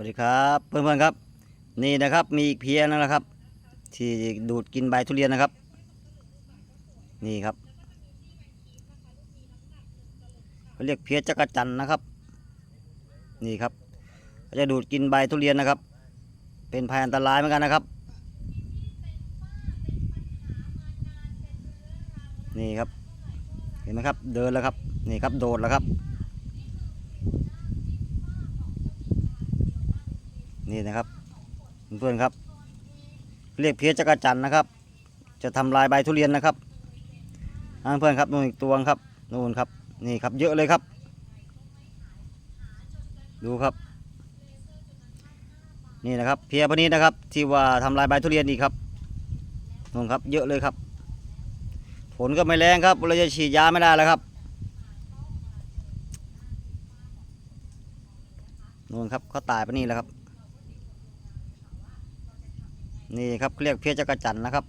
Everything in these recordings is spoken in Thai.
วัสดีครับเพื่อนๆครับ นี่นะครับมีอีกเพียนั่นแหละครับ ที่ดูดกินใบทุเรียนนะครับ นี่ครับเขาเรียกเพียจักรจันนะครับ นี่ครับเขาจะดูดกินใบทุเรียนนะครับ เป็นภัยอันตรายเหมือนกันนะครับ นี่ครับ เห็นไหมครับ เดินแล้วครับ นี่ครับ โดดแล้วครับ นี่นะครับเพื่อนๆครับ เรียกเพี้ยจักรจันนะครับ จะทำลายใบทุเรียนนะครับอ่าเพื่อนครับนู่นอีกตัวครับนู่นครับนี่ครับเยอะเลยครับ ดูครับ นี่นะครับเพี้ยพวกนี้นะครับ ที่ว่าทำลายใบทุเรียนอีกครับนู่นครับเยอะเลยครับฝนก็ไม่แรงครับเราจะฉีดยาไม่ได้แล้วครับนู่นครับเขาตายไปนี่แล้วครับ นี่ครับเรียกเพี้ยจักรจันนะครับ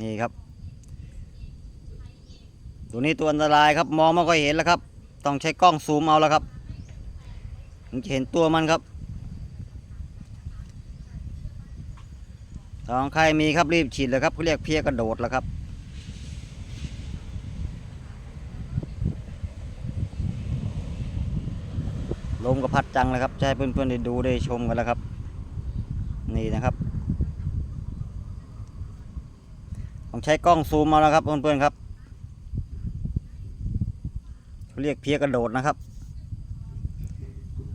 นี่ครับ ตัวนี้ตัวอันตรายครับมองไม่ค่อยเห็นแล้วครับ ต้องใช้กล้องซูมเอาแล้วครับถึงจะเห็นตัวมันครับถ้าของใครมีครับรีบฉีดเลยครับเขาเรียกเพี้ยกระโดดแล้วครับ ลมก็พัดจังเลยครับจะให้เพื่อนๆได้ดูได้ชมกันแล้วครับ นี่นะครับต้องใช้กล้องซูมมาแล้วครับเพื่อนๆครับเขาเรียกเพียกระโดดนะครับ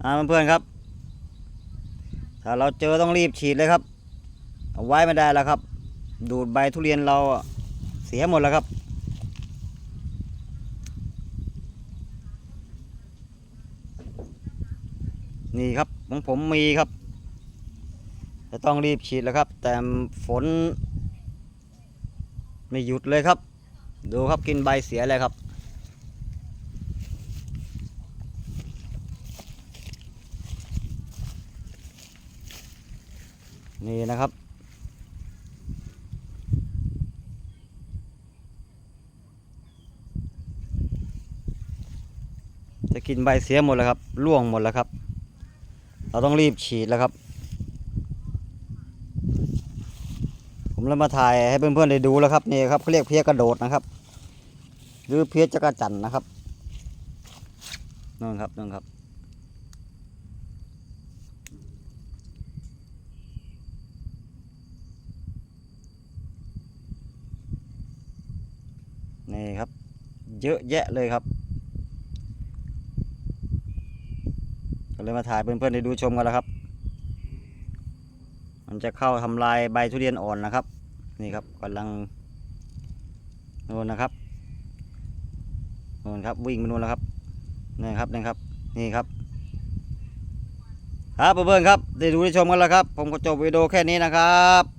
อ่าเพื่อนๆครับ ถ้าเราเจอต้องรีบฉีดเลยครับ เอาไว้ไม่ได้แล้วครับ ดูดใบทุเรียนเราเสียหมดแล้วครับ นี่ครับของผมมีครับจะต้องรีบฉีดแล้วครับ แต่ฝน ไม่หยุดเลยครับ ดูครับกินใบเสียเลยครับ นี่นะครับจะกินใบเสียหมดแล้วครับร่วงหมดแล้วครับ เราต้องรีบฉีดแล้วครับ ผมเลยมาถ่ายให้เพื่อนๆได้ดูแล้วครับนี่ครับเขาเรียกเพี้ยกระโดดนะครับ หรือเพี้ยจักรจันนะครับนั่นครับนั่นครับ นี่ครับ เยอะแยะเลยครับ ก็เลยมาถ่ายเพื่อนๆได้ดูชมกันแล้วครับ มันจะเข้าทำลายใบทุเรียนอ่อนนะครับ นี่ครับกำลังโน่นนะครับโน่นครับวิ่งไปนู่นแล้วครับนี่ครับนี่ครับนี่ครับครับเพื่อนๆครับได้ดูได้ชมกันแล้วครับ ผมก็จบวิดีโอแค่นี้นะครับ